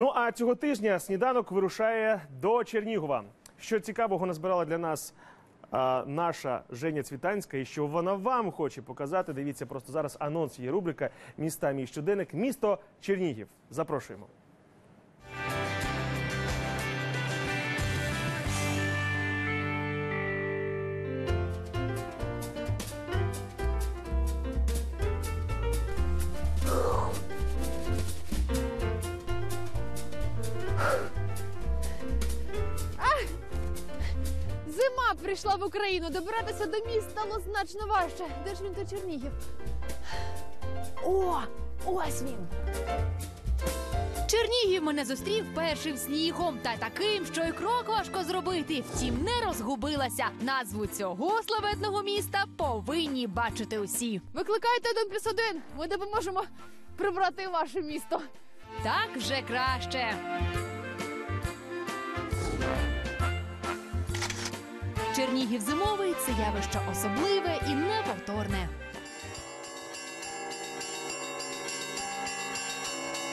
Ну а цього тижня сніданок вирушає до Чернігова. Що цікавого назбирала для нас а, наша Женя Цвітанська, і що вона вам хоче показати. Дивіться просто зараз анонс її рубрика Міста мій щоденник. Місто Чернігів. Запрошуємо. Прийшла в Україну. Добиратися до міст стало значно важче. Де ж він то Чернігів? О, ось він. Чернігів мене зустрів першим снігом та таким, що й крок важко зробити. Втім, не розгубилася. Назву цього славетного міста повинні бачити усі. Викликайте один плюс один. Ми допоможемо прибрати ваше місто. Так вже краще. Чернігів зимовий це явище особливе і неповторне.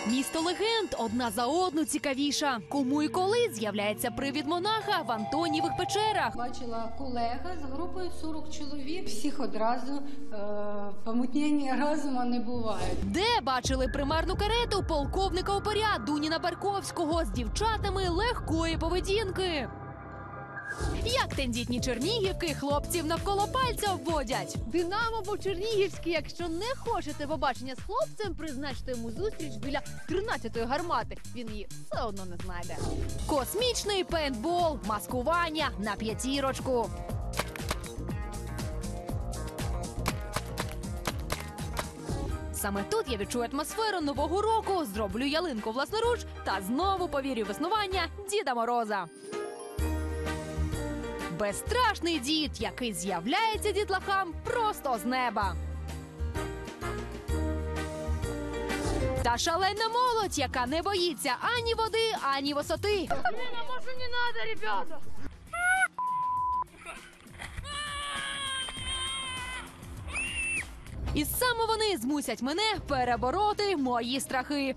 Місто легенд одна за одну цікавіша. Кому і коли з'являється привід монаха в Антонівих печерах. Бачила колега з групою 40 чоловік. Всіх одразу е, помутнення разуму не буває. Де бачили примарну карету полковника упоря Дуніна Барковського з дівчатами легкої поведінки? Як тендітні чернігівки хлопців навколо пальця обводять? Динамо по Чернігівськи. Якщо не хочете побачення з хлопцем, призначте йому зустріч біля 13-ї гармати. Він її все одно не знайде. Космічний пейнтбол, маскування на п'ятірочку. Саме тут я відчую атмосферу нового року, зроблю ялинку власноруч та знову повірю в існування Діда Мороза. Безстрашний дід, який з'являється дітлахам просто з неба. Та шалена молодь, яка не боїться ані води, ані висоти. І саме вони змусять мене перебороти мої страхи.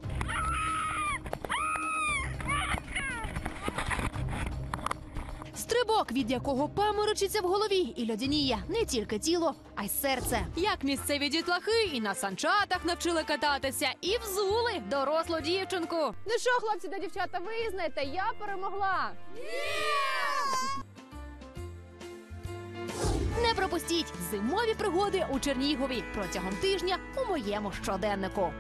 Стрибок, від якого паморочиться в голові і льодяніє не тільки тіло, а й серце. Як місцеві дітлахи і на санчатах навчили кататися, і взули дорослу дівчинку. Ну що, хлопці та дівчата, ви знаєте, я перемогла. Не пропустіть зимові пригоди у Чернігові протягом тижня у моєму щоденнику.